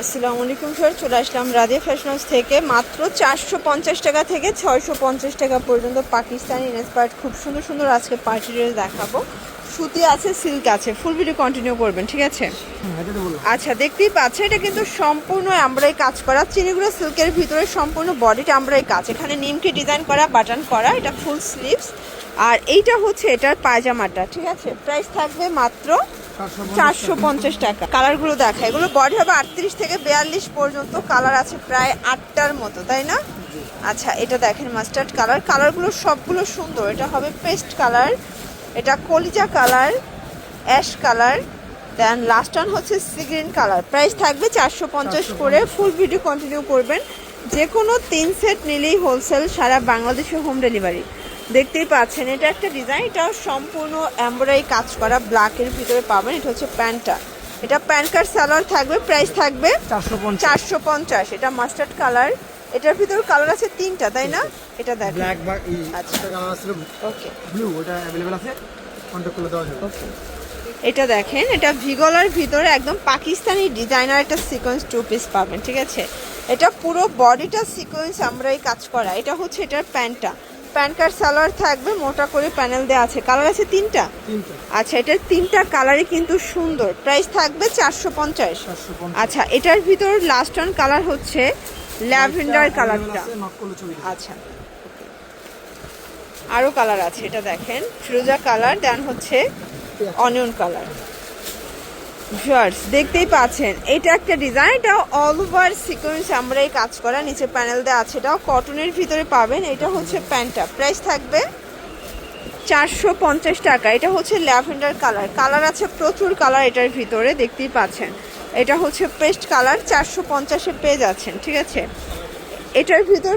আসসালামু আলাইকুম স্যার চলে আসলাম রাধিয়া ফ্যাশন হাউস থেকে। মাত্র চারশো পঞ্চাশ টাকা থেকে ছয়শো পঞ্চাশ টাকা পর্যন্ত পাকিস্তানি ইনস্পায়ার্ড খুব সুন্দর সুন্দর আজকে পার্টি ড্রেস দেখাবো। সুতি আছে সিল্ক আছে। ফুল ভিডিও কন্টিনিউ করবেন ঠিক আছে? আচ্ছা দেখতেই পাচ্ছে এটা কিন্তু সম্পূর্ণ আমরাই কাজ করা। চিনিগুলো সিল্কের ভিতরে সম্পূর্ণ বডিটা আমরাই কাজ। এখানে নিমকে ডিজাইন করা বাটন করা এটা ফুল স্লিভস আর এইটা হচ্ছে এটার পায়জামাটা ঠিক আছে? প্রাইস থাকবে মাত্র চারশো পঞ্চাশ টাকা। কালারগুলো দেখা এগুলো বডি হবে আটত্রিশ থেকে বিয়াল্লিশ পর্যন্ত। কালার আছে প্রায় আটটার মতো তাই না? আচ্ছা এটা দেখেন মাস্টার্ড কালার কালারগুলো সবগুলো সুন্দর। এটা হবে পেস্ট কালার এটা কলিজা colour ash colour then last one হচ্ছে সি গ্রিন কালার প্রাইস থাকবে চারশো পঞ্চাশ করে। ফুল ভিডিও কন্টিনিউ করবেন। যে কোনো তিন সেট নিলেই হোলসেল সারা বাংলাদেশে হোম ডেলিভারি দেখতেই পাচ্ছেন এটা একটা ডিজাইন এটাও সম্পূর্ণ এমব্রয়ডারি কাজ করা ব্ল্যাকের ভিতরে পাবেন এটা হচ্ছে প্যান্টটা। এটা প্যান্ট কার্ড সালোয়ার থাকবে প্রাইস থাকবে চারশো পঞ্চাশ। এটা মাস্টার্ড কালার এটার ভিতরে কালার আছে তিনটা তাই না? এটা দেখেন। ব্ল্যাক বা আচ্ছা। কালার আছে ওকে ব্লু ওটা অ্যাভেলেবেল আছে দেওয়া যাবে। ওকে এটা দেখেন এটা ভিগলার ভিতরে একদম পাকিস্তানি ডিজাইনার একটা সিকোয়েন্স টু পিস পাবেন ঠিক আছে? এটা পুরো বডিটা সিকোয়েন্স আমরাই কাজ করা এটা হচ্ছে এটার প্যান্টটা। প্যান্ট কার্ড সালোয়ার থাকবে মোটা করে প্যানেল দেওয়া আছে। কালার আছে তিনটা? তিনটা। আচ্ছা এটার তিনটা কালারই কিন্তু সুন্দর। প্রাইস থাকবে চারশো পঞ্চাশ। আচ্ছা এটার ভিতর লাস্ট ওয়ান কালার হচ্ছে ল্যাভেন্ডার কালারটা। আচ্ছা আরও কালার আছে এটা দেখেন। ফিরোজা কালার দেন হচ্ছে অনিয়ন কালার ভিউয়ার্স, দেখতেই পাচ্ছেন, এটা একটা ডিজাইন এটা অল ওভার সিকোয়েন্স আমরাই কাজ করা, নিচে প্যানেল দেওয়া আছে, এটাও কটনের ভিতরে পাবেন, এটা হচ্ছে প্যান্টটা প্রাইস থাকবে চারশো পঞ্চাশ টাকা, এটা হচ্ছে ল্যাভেন্ডার কালার কালার আছে প্রচুর কালার এটার ভিতরে, দেখতেই পাচ্ছেন, এটা হচ্ছে পেস্ট কালার, চারশো পঞ্চাশে পেয়ে যাচ্ছেন, ঠিক আছে, এটার ভিতর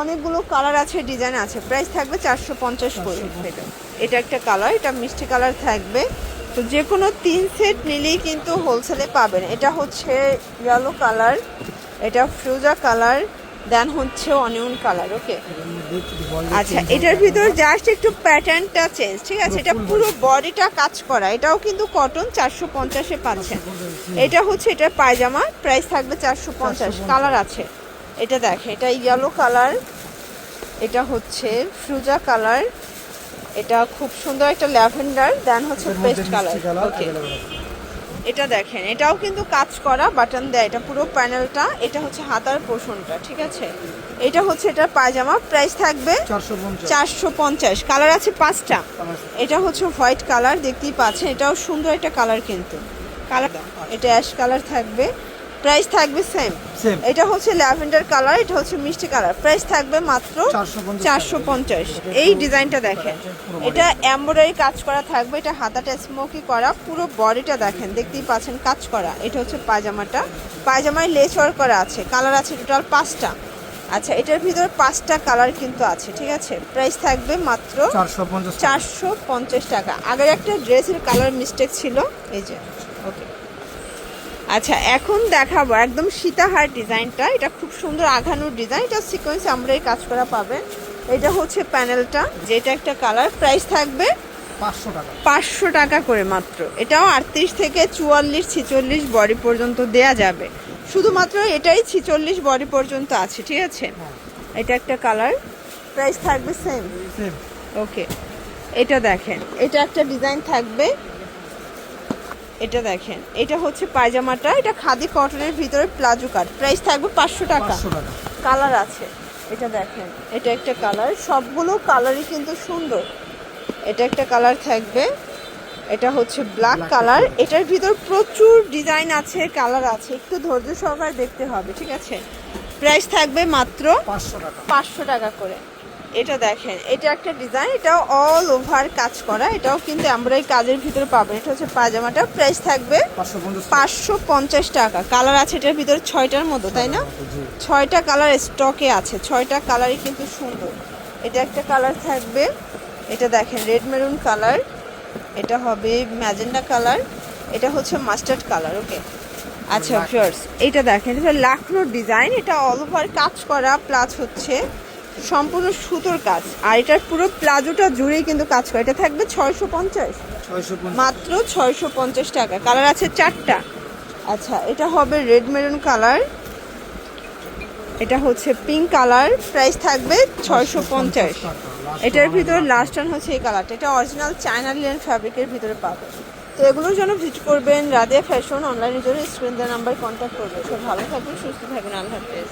অনেকগুলো কালার আছে, ডিজাইন আছে প্রাইস থাকবে চারশো পঞ্চাশ করে, এটা একটা কালার, এটা মিষ্টি কালার থাকবে তো যে কোনো তিন সেট নিলেই কিন্তু হোলসেলে পাবেন। এটা হচ্ছে ইয়েলো কালার এটা ফ্রুজা কালার দেন হচ্ছে অনিয়ন কালার ওকে আচ্ছা এটার ভিতর জাস্ট একটু প্যাটার্নটা চেঞ্জ ঠিক আছে? এটা পুরো বডিটা কাজ করা এটাও কিন্তু কটন চারশো পঞ্চাশে পাচ্ছেন। এটা হচ্ছে এটার পায়জামা প্রাইস থাকবে চারশো পঞ্চাশ কালার আছে। এটা দেখে এটা ইয়েলো কালার এটা হচ্ছে ফ্রুজা কালার এটা খুব সুন্দর একটা ল্যাভেন্ডার দেন হচ্ছে পেস্ট কালার। ওকে এটা দেখেন এটাও কিন্তু কাজ করা বাটন দেয় এটা পুরো প্যানেলটা এটা হচ্ছে হাতার পোষণটা ঠিক আছে? এটা হচ্ছে এটা পায়জামা প্রাইস থাকবে চারশো পঞ্চাশ। কালার আছে পাঁচটা। এটা হচ্ছে হোয়াইট কালার দেখতেই পাচ্ছেন এটাও সুন্দর একটা কালার কিন্তু। কালার এটা অ্যাশ কালার থাকবে। প্রাইস থাকবে সেম এটা হচ্ছে ল্যাভেন্ডার কালার এটা হচ্ছে মিষ্টি কালার। প্রাইস থাকবে মাত্র চারশো পঞ্চাশ এই ডিজাইনটা দেখেন। এটা এমব্রয়ডারি কাজ করা থাকবে এটা হাতাটা স্মোকি করা পুরো বডিটা দেখেন দেখতেই পাচ্ছেন কাজ করা। এটা হচ্ছে পায়জামাটা। পায়জামায় লেস ওয়ার্ক করা আছে কালার আছে টোটাল পাঁচটা। আচ্ছা এটার ভিতর পাঁচটা কালার কিন্তু আছে ঠিক আছে? প্রাইস থাকবে মাত্র চারশো পঞ্চাশ টাকা। আগের একটা ড্রেসের কালার মিস্টেক ছিল এই যে ওকে আচ্ছা এখন দেখাবো একদম সীতাহার ডিজাইনটা। এটা খুব সুন্দর আঘানোর ডিজাইন। এটা সিকোয়েন্স আমরাই কাজ করা পাবেন। এটা হচ্ছে প্যানেলটা যেটা একটা কালার প্রাইস থাকবে পাঁচশো টাকা। পাঁচশো টাকা করে মাত্র। এটাও আটত্রিশ থেকে চুয়াল্লিশ ছিচল্লিশ বডি পর্যন্ত দেয়া যাবে। শুধুমাত্র এটাই ছিচল্লিশ বডি পর্যন্ত আছে ঠিক আছে? এটা একটা কালার প্রাইস থাকবে সেম ওকে এটা দেখেন। এটা একটা ডিজাইন থাকবে এটা দেখেন এটা হচ্ছে পায়জামাটা এটা খাদি কটনের ভিতরে প্লাজো কাট। প্রাইস থাকবে পাঁচশো টাকা। কালার আছে। এটা দেখেন এটা একটা কালার সবগুলো কালারই কিন্তু সুন্দর। এটা একটা কালার থাকবে। এটা হচ্ছে ব্ল্যাক কালার এটার ভিতর প্রচুর ডিজাইন আছে কালার আছে। একটু ধৈর্য সহকারে দেখতে হবে ঠিক আছে? প্রাইস থাকবে মাত্র পাঁচশো টাকা। পাঁচশো টাকা করে। এটা দেখেন এটা একটা ডিজাইন এটাও অল ওভার কাজ করা এটাও কিন্তু আমরা এই কাজের ভিতরে পাবেন এটা হচ্ছে পায়জামাটা প্রাইস থাকবে পাঁচশো পঞ্চাশ টাকা। কালার আছে এটার ভিতরে ছয়টার মতো তাই না? ছয়টা কালার স্টকে আছে ছয়টা কালারই কিন্তু সুন্দর। এটা একটা কালার থাকবে এটা দেখেন রেড মেরুন কালার এটা হবে ম্যাজেন্ডা কালার এটা হচ্ছে মাস্টার্ড কালার ওকে আচ্ছা ফিয়ার্স এটা দেখেন এটা লাখনোর ডিজাইন এটা অল ওভার কাজ করা প্লাস হচ্ছে সম্পূর্ণ সুতোর কাজ। আর এটার পুরো প্লাজোটা জুড়েই কিন্তু কাজ করা। এটা থাকবে ছয়শো পঞ্চাশ। মাত্র ছয়শো পঞ্চাশ টাকা। কালার আছে চারটা। আচ্ছা এটা হবে রেড মেরুন কালার। এটা হচ্ছে পিঙ্ক কালার। প্রাইস থাকবে ছয়শো পঞ্চাশ। এটার ভিতরে লাস্ট টান হচ্ছে এই কালারটা। এটা অরিজিনাল চায়না লিলেন ফ্যাব্রিকের ভিতরে পাবে তো এগুলোর জন্য ভিজিট করবেন রাদিয়া ফ্যাশন অনলাইনের জন্য স্ক্রিন দেওয়ার নাম্বার কন্ট্যাক্ট করবেন। সব ভালো থাকবেন সুস্থ থাকবেন। আল্লাহ হাফেজ।